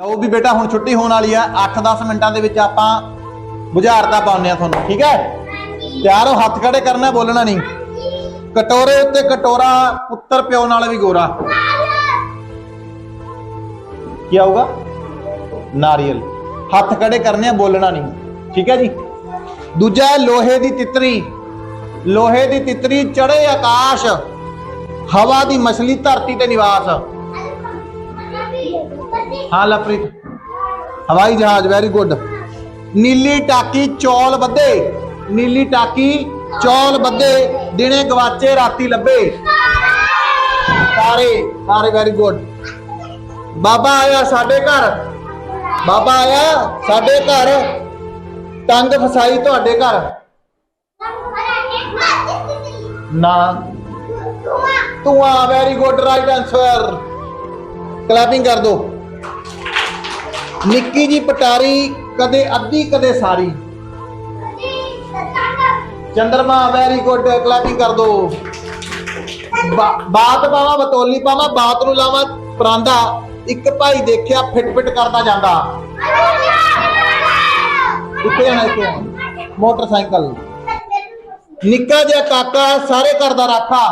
ਉਹ ਵੀ ਬੇਟਾ ਹੁਣ ਛੁੱਟੀ ਹੋਣ ਵਾਲੀ ਆ 8-10 ਮਿੰਟਾਂ ਦੇ ਵਿੱਚ ਆਪਾਂ ਬੁਝਾਰਤਾ ਪਾਉਂਦੇ ਆ ਤੁਹਾਨੂੰ ਠੀਕ ਹੈ? ਤਿਆਰ ਹੋ ਹੱਥ ਖੜੇ ਕਰਨਾ ਬੋਲਣਾ ਨਹੀਂ। ਕਟੋਰੇ ਉੱਤੇ ਕਟੋਰਾ ਪੁੱਤਰ ਪਿਓ ਨਾਲ ਵੀ ਗੋਰਾ। ਕੀ ਆਊਗਾ? ਨਾਰੀਅਲ। ਹੱਥ ਖੜੇ ਕਰਨੇ ਆ ਬੋਲਣਾ ਨਹੀਂ। ਠੀਕ ਹੈ ਜੀ? ਦੂਜਾ ਹੈ ਲੋਹੇ ਦੀ ਤਿਤਰੀ। ਲੋਹੇ ਦੀ ਤਿਤਰੀ ਚੜੇ ਆਕਾਸ਼। ਹਵਾ ਦੀ ਮਛਲੀ ਧਰਤੀ ਤੇ ਨਿਵਾਸ। ਹਾਂ ਲਪ੍ਰੀਤ ਹਵਾਈ ਜਹਾਜ਼ ਵੈਰੀ ਗੁੱਡ ਨੀਲੀ ਟਾਕੀ ਚੌਲ ਬੱਦੇ ਨੀਲੀ ਟਾਕੀ ਚੌਲ ਬੱਦੇ ਦਿਨੇ ਗਵਾਚੇ ਰਾਤੀ ਲੱਭੇ ਤਾਰੇ ਤਾਰੇ ਵੈਰੀ ਗੁੱਡ ਬਾਬਾ ਆਇਆ ਸਾਡੇ ਘਰ ਬਾਬਾ ਆਇਆ ਸਾਡੇ ਘਰ ਟੰਗ ਫਸਾਈ ਤੁਹਾਡੇ ਘਰ ਨਾ ਤੂੰ ਆ very good right answer clapping ਕਰ ਦੋ ਨਿੱਕੀ ਜੀ ਪਟਾਰੀ, ਕਦੇ ਅੱਧੀ, ਕਦੇ ਸਾਰੀ। ਚੰਦਰਮਾ ਵੈਰੀ ਗੁੱਡ ਕਲੈਪਿੰਗ ਕਰ ਦੋ। ਬਾਤ ਪਾਵਾਂ, ਬਤੌਲੀ ਪਾਵਾਂ, ਬਾਤ ਨੂੰ ਲਾਵਾਂ, ਪਰਾਂਦਾ, ਇੱਕ ਭਾਈ ਦੇਖਿਆ ਫਿਟ ਫਿਟ ਕਰਦਾ ਜਾਂਦਾ। ਇੱਥੇ ਜਾਣਾ ਇੱਥੇ ਮੋਟਰਸਾਈਕਲ। ਨਿੱਕਾ ਜਿਹਾ ਕਾਕਾ, ਸਾਰੇ ਘਰ ਦਾ ਰਾਖਾ।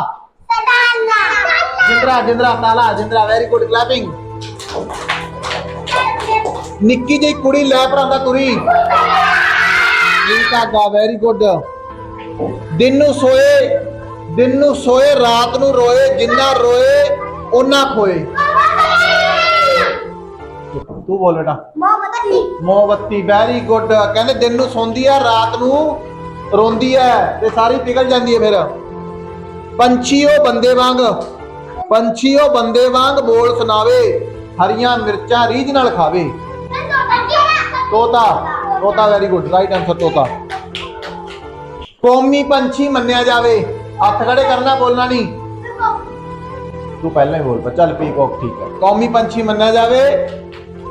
ਜਿੰਦਰਾ ਜਿੰਦਰਾ, ਤਾਲਾ, ਜਿੰਦਰਾ ਵੈਰੀ ਗੁੱਡ ਕਲੈਪਿੰਗ ਨਿੱਕੀ ਜਿਹੀ ਕੁੜੀ ਲੈ ਪਰਾਂਦਾ ਤੁਰੀ। ਇਹ ਧਾਗਾ ਵੈਰੀ ਗੁੱਡ ਦਿਨ ਨੂੰ ਸੋਏ ਦਿਨ ਨੂੰ ਸੋਏ ਰਾਤ ਨੂੰ ਰੋਏ ਜਿੰਨਾ ਰੋਏ ਉਹਨਾਂ ਖੋਏ। ਤੂੰ ਬੋਲ ਬੇਟਾ। ਮੋਮਬੱਤੀ। ਵੈਰੀ ਗੁੱਡ ਕਹਿੰਦੇ ਦਿਨ ਨੂੰ ਸੌਂਦੀ ਆ ਰਾਤ ਨੂੰ ਰੋਂਦੀ ਐ ਤੇ ਸਾਰੀ ਪਿਘਲ ਜਾਂਦੀ ਐ ਫਿਰ। ਪੰਛੀ ਉਹ ਬੰਦੇ ਵਾਂਗ ਪੰਛੀ ਉਹ ਬੰਦੇ ਵਾਂਗ ਬੋਲ ਸੁਣਾਵੇ ਹਰੀਆਂ ਮਿਰਚਾਂ ਰੀਝ ਨਾਲ ਖਾਵੇ। ਤੋਤਾ ਤੋਤਾ ਵੈਰੀ ਗੁੱਡ ਰਾਈਟ ਆਨਸਰ ਤੋਤਾ। ਕੌਮੀ ਪੰਛੀ ਮੰਨਿਆ ਜਾਵੇ, ਹੱਥ ਖੜੇ ਕਰਨਾ ਬੋਲਣਾ ਨਹੀਂ। ਤੂੰ ਪਹਿਲਾਂ ਹੀ ਬੋਲ ਪਾ ਚੱਲ ਪੀਕੌਕ ਠੀਕ ਹੈ। ਕੌਮੀ ਪੰਛੀ ਮੰਨਿਆ ਜਾਵੇ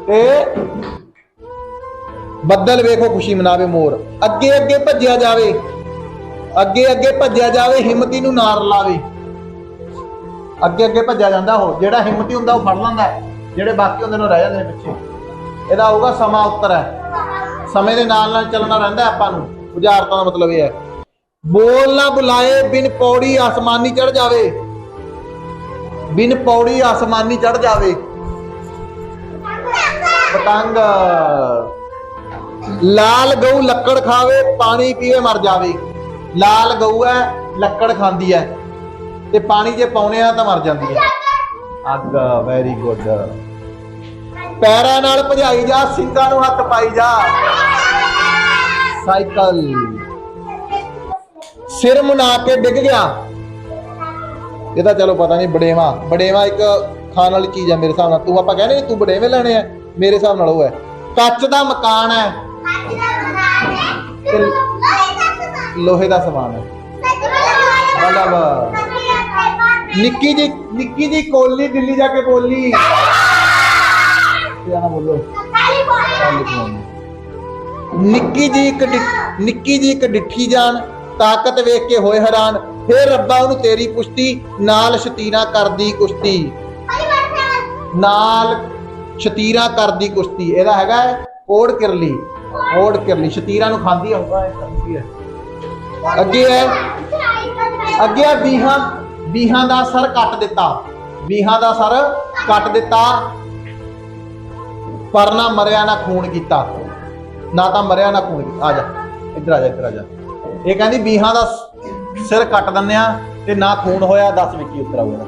ਤੇ ਬੱਦਲ ਵੇਖੋ ਖੁਸ਼ੀ ਮਨਾਵੇ ਮੋਰ। ਅੱਗੇ ਅੱਗੇ ਭੱਜਿਆ ਜਾਵੇ, ਅੱਗੇ ਅੱਗੇ ਭੱਜਿਆ ਜਾਵੇ, ਹਿੰਮਤੀ ਨੂੰ ਨਾਰ ਲਾਵੇ। ਅੱਗੇ ਅੱਗੇ ਭੱਜਿਆ ਜਾਂਦਾ ਉਹ, ਜਿਹੜਾ ਹਿੰਮਤੀ ਹੁੰਦਾ ਉਹ ਫੜ ਲੈਂਦਾ ਜਿਹੜੇ ਬਾਕੀ ਹੁੰਦੇ ਨੇ ਉਹ ਰਹਿ ਜਾਂਦੇ ਨੇ ਪਿੱਛੇ। ਇਹਦਾ ਹੋਊਗਾ ਸਮਾਂ ਉੱਤਰ ਹੈ। ਸਮੇਂ ਦੇ ਨਾਲ ਨਾਲ ਚੱਲਣਾ ਰਹਿੰਦਾ ਆਪਾਂ ਨੂੰ। ਬੁਝਾਰਤਾਂ ਦਾ ਮਤਲਬ ਇਹ ਹੈ। ਬੋਲ ਨਾ ਬੁਲਾਏ ਬਿਨ ਪੌੜੀ ਆਸਮਾਨੀ ਚੜ ਜਾਵੇ। ਬਿਨ ਪੌੜੀ ਆਸਮਾਨੀ ਚੜ ਜਾਵੇ। ਪਤੰਗ। ਲਾਲ ਗਊ ਲੱਕੜ ਖਾਵੇ, ਪਾਣੀ ਪੀਵੇ ਮਰ ਜਾਵੇ। ਲਾਲ ਗਊ ਹੈ, ਲੱਕੜ ਖਾਂਦੀ ਹੈ। ਤੇ ਪਾਣੀ ਜੇ ਪਾਉਨੇ ਆ ਤਾਂ ਮਰ ਜਾਂਦੀ ਹੈ। ਅੱਗ ਵੈਰੀ ਗੁੱਡ ਪੈਰਾਂ ਨਾਲ ਭਜਾਈ ਜਾ ਸਿੰਘਾਂ ਨੂੰ ਹੱਥ ਪਾਈ ਜਾ। ਸਾਈਕਲ। ਸਿਰ ਮੁਨਾ ਕੇ ਡਿੱਗ ਗਿਆ। ਇਹਦਾ ਚਲੋ ਪਤਾ ਨਹੀਂ ਬੜੇਵਾ ਬੜੇਵਾ ਇੱਕ ਖਾਣ ਵਾਲੀ ਚੀਜ਼ ਹੈ ਮੇਰੇ ਹਿਸਾਬ ਨਾਲ। ਤੂੰ ਆਪਾਂ ਕਹਿੰਦੇ ਤੂੰ ਬੜੇਵੇਂ ਲੈਣੇ ਆ। ਮੇਰੇ ਹਿਸਾਬ ਨਾਲ ਉਹ ਹੈ। ਕੱਚ ਦਾ ਮਕਾਨ ਹੈ। ਲੋਹੇ ਦਾ ਸਮਾਨ ਹੈ। ਮਤਲਬ ਨਿੱਕੀ ਜੀ ਨਿੱਕੀ ਜੀ ਕੋਲੀ ਦਿੱਲੀ ਜਾ ਕੇ ਬੋਲੀ। ਕਿਆ ਬੋਲੋ। ਨਿੱਕੀ ਜੀ ਇੱਕ ਡਿ- ਨਿੱਕੀ ਜੀ ਇੱਕ ਡਿੱਠੀ ਜਾਨ, ਤਾਕਤ ਵੇਖ ਕੇ ਹੋਏ ਹੈਰਾਨ, ਫੇਰ ਰੱਬਾ ਉਹਨੂੰ ਤੇਰੀ ਪੁਸ਼ਤੀ, ਨਾਲ ਸ਼ਤੀਰਾ ਕਰਦੀ ਕੁਸ਼ਤੀ। ਨਾਲ ਸ਼ਤੀਰਾ ਕਰਦੀ ਕੁਸ਼ਤੀ। ਇਹਦਾ ਹੈਗਾ ਹੈ ਕੋੜ ਕਿਰਲੀ। ਕੋੜ ਕਿਰਲੀ। ਸ਼ਤੀਰਾ ਨੂੰ ਖਾਂਦੀ ਹੋਊਗਾ ਹੈ ਅੱਗੇ ਹੈ, ਅੱਗੇ ਆ ਬੀਹਾਂ ਬੀਹਾਂ ਦਾ ਸਰ ਕੱਟ ਦਿੱਤਾ। ਬੀਹਾਂ ਦਾ ਸਰ ਕੱਟ ਦਿੱਤਾ। ਪਰ ਨਾ ਮਰਿਆ ਨਾ ਖੂਨ ਕੀਤਾ। ਨਾ ਤਾਂ ਮਰਿਆ ਨਾ ਖੂਨ ਕੀਤਾ। ਆ ਜਾ ਇੱਧਰ ਆ ਜਾ ਇੱਧਰ ਆ ਜਾ। ਇਹ ਕਹਿੰਦੀ ਬੀਹਾਂ ਦਾ ਸਿਰ ਕੱਟ ਦਿੰਦੇ ਆ ਤੇ ਨਾ ਖੂਨ ਹੋਇਆ ਦੱਸ ਵੀ ਕੀ ਉੱਤਰ ਆਊਗਾ।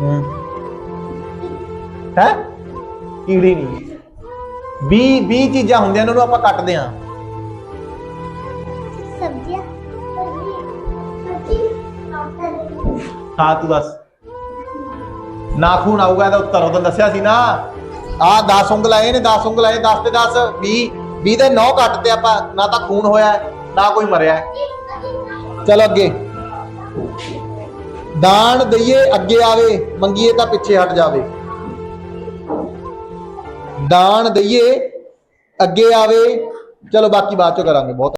ਹੂੰ। ਹੈ? ਕੀੜੀ ਨਹੀਂ। 20 20 ਚੀਜ਼ਾਂ ਹੁੰਦੀਆਂ ਨੇ ਉਹਨੂੰ ਆਪਾਂ ਕੱਟਦੇ ਆ ਹਾਂ ਤੂੰ ਦੱਸ। ਨਾਖੂਨ ਆਊਗਾ, ਇਹਦਾ ਉੱਤਰ ਉਦੋਂ ਦੱਸਿਆ ਸੀ ਨਾ। ਆ 10 ਉਂਗਲ ਆਏ ਨੇ 10 ਉਂਗਲ ਆਏ 10 ਤੇ 10 20 20 ਦੇ 9 ਕੱਟਦੇ ਆਪਾਂ ਨਾ ਤਾਂ ਖੂਨ ਹੋਇਆ, ਨਾ ਕੋਈ ਮਰਿਆ। ਚਲੋ ਅੱਗੇ। ਦਾਨ ਦਈਏ, ਅੱਗੇ ਆਵੇ, ਮੰਗੀਏ ਤਾਂ ਪਿੱਛੇ ਹਟ ਜਾਵੇ। ਦਾਨ ਦਈਏ, ਅੱਗੇ ਆਵੇ। ਚਲੋ ਬਾਕੀ ਬਾਅਦ ਚੋਂ ਕਰਾਂਗੇ, ਬਹੁਤ